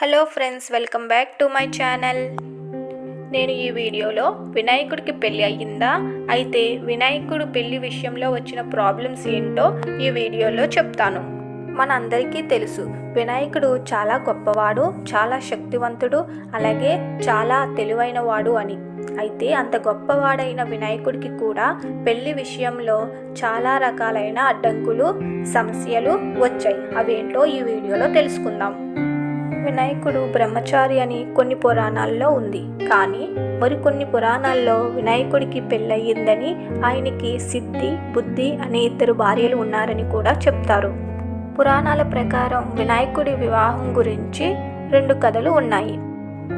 Hello friends welcome back to my channel నేను ఈ వీడియోలో వినాయకుడికి పెళ్ళి అయ్యిందా? అయితే వినాయకుడు పెళ్ళి విషయంలో వచ్చిన ప్రాబ్లమ్స్ ఏంటో ఈ వీడియోలో చెప్తాను. మన అందరికీ తెలుసు వినాయకుడు చాలా గొప్పవాడు చాలా శక్తివంతుడు అలాగే చాలా తెలివైన వాడు అని. అయితే అంత గొప్పవాడైన వినాయకుడికి కూడా పెళ్ళి విషయంలో చాలా రకాలైన అడ్డంకులు సమస్యలు వచ్చాయి. అవేంటో ఈ వీడియోలో తెలుసుకుందాం. వినాయకుడు బ్రహ్మచారి అని కొన్ని పురాణాల్లో ఉంది. కానీ మరికొన్ని పురాణాల్లో వినాయకుడికి పెళ్ళయిందని ఆయనకి సిద్ధి బుద్ధి అనే ఇద్దరు భార్యలు ఉన్నారని కూడా చెప్తారు. పురాణాల ప్రకారం వినాయకుడి వివాహం గురించి రెండు కథలు ఉన్నాయి.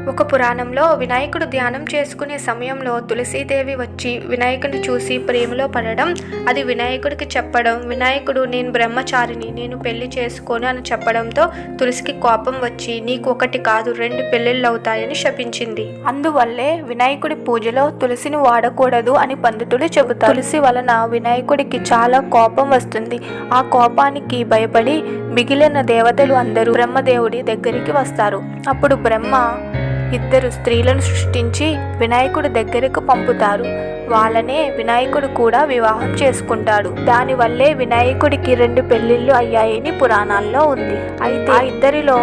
ఒక పురాణంలో వినాయకుడు ధ్యానం చేసుకునే సమయంలో తులసీదేవి వచ్చి వినాయకుడిని చూసి ప్రేమలో పడడం అది వినాయకుడికి చెప్పడం వినాయకుడు నేను బ్రహ్మచారిని నేను పెళ్ళి చేసుకోను అని చెప్పడంతో తులసికి కోపం వచ్చి నీకు ఒకటి కాదు రెండు పెళ్ళిళ్ళు అవుతాయని శపించింది. అందువల్లే వినాయకుడి పూజలో తులసిని వాడకూడదు అని పండితుడు చెబుతారు. తులసి వలన వినాయకుడికి చాలా కోపం వస్తుంది. ఆ కోపానికి భయపడి మిగిలిన దేవతలు అందరూ బ్రహ్మదేవుడి దగ్గరికి వస్తారు. అప్పుడు బ్రహ్మ ఇద్దరు స్త్రీలను సృష్టించి వినాయకుడి దగ్గరకు పంపుతారు. వాళ్ళనే వినాయకుడు కూడా వివాహం చేసుకుంటాడు. దానివల్లే వినాయకుడికి రెండు పెళ్ళిళ్ళు అయ్యాయని పురాణాల్లో ఉంది. అయితే ఆ ఇద్దరిలో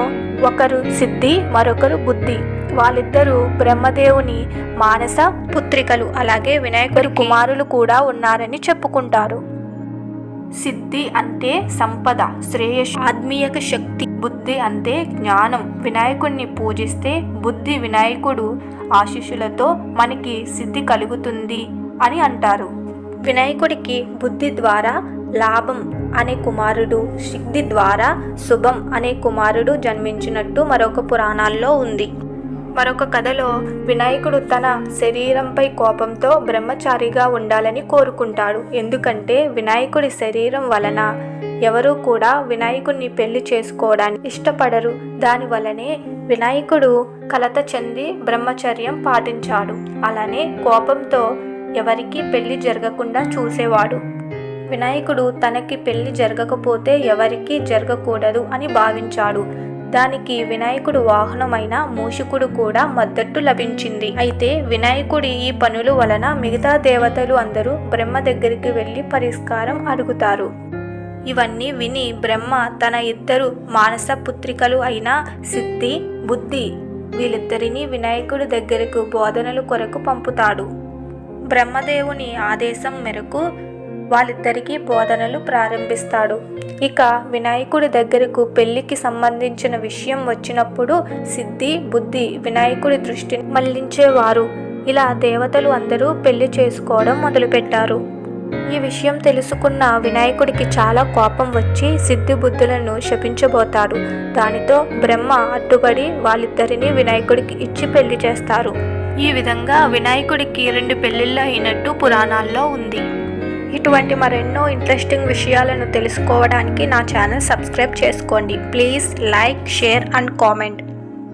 ఒకరు సిద్ధి మరొకరు బుద్ధి. వాళ్ళిద్దరూ బ్రహ్మదేవుని మానస పుత్రికలు. అలాగే వినాయకుడి కుమారులు కూడా ఉన్నారని చెప్పుకుంటారు. సిద్ధి అంటే సంపద శ్రేయస్ ఆత్మీయక శక్తి. బుద్ధి అంటే జ్ఞానం. వినాయకుడిని పూజిస్తే బుద్ధి వినాయకుడు ఆశీస్సులతో మనకి సిద్ధి కలుగుతుంది అని అంటారు. వినాయకుడికి బుద్ధి ద్వారా లాభం అనే కుమారుడు సిద్ధి ద్వారా శుభం అనే కుమారుడు జన్మించినట్టు మరొక పురాణాల్లో ఉంది. మరొక కథలో వినాయకుడు తన శరీరంపై కోపంతో బ్రహ్మచారిగా ఉండాలని కోరుకుంటాడు. ఎందుకంటే వినాయకుడి శరీరం వలన ఎవరూ కూడా వినాయకుడిని పెళ్ళి చేసుకోవడానికి ఇష్టపడరు. దానివలనే వినాయకుడు కలత చెంది బ్రహ్మచర్యం పాటించాడు. అలానే కోపంతో ఎవరికీ పెళ్ళి జరగకుండా చూసేవాడు. వినాయకుడు తనకి పెళ్ళి జరగకపోతే ఎవరికీ జరగకూడదు అని భావించాడు. దానికి వినాయకుడు వాహనమైన మూషికుడు కూడా మద్దతు లభించింది. అయితే వినాయకుడి ఈ పనులు వలన మిగతా దేవతలు అందరూ బ్రహ్మ దగ్గరికి వెళ్ళి పరిష్కారం అడుగుతారు. ఇవన్నీ విని బ్రహ్మ తన ఇద్దరు మానస పుత్రికలు అయిన సిద్ధి బుద్ధి వీళ్ళిద్దరినీ వినాయకుడి దగ్గరకు బోధనలు కొరకు పంపుతాడు. బ్రహ్మదేవుని ఆదేశం మేరకు వాళ్ళిద్దరికీ బోధనలు ప్రారంభిస్తాడు. ఇక వినాయకుడి దగ్గరకు పెళ్ళికి సంబంధించిన విషయం వచ్చినప్పుడు సిద్ధి బుద్ధి వినాయకుడి దృష్టిని మళ్ళించేవారు. ఇలా దేవతలు అందరూ పెళ్ళి చేసుకోవడం మొదలుపెట్టారు. ఈ విషయం తెలుసుకున్న వినాయకుడికి చాలా కోపం వచ్చి సిద్ధి బుద్ధులను శపించబోతాడు. దానితో బ్రహ్మ అడ్డుపడి వాళ్ళిద్దరినీ వినాయకుడికి ఇచ్చి పెళ్ళి చేస్తారు. ఈ విధంగా వినాయకుడికి రెండు పెళ్ళిళ్ళు అయినట్టు పురాణాల్లో ఉంది. ఇటువంటి మరెన్నో ఇంట్రెస్టింగ్ విషయాలను తెలుసుకోవడానికి నా ఛానల్ సబ్స్క్రైబ్ చేసుకోండి. Please like share and comment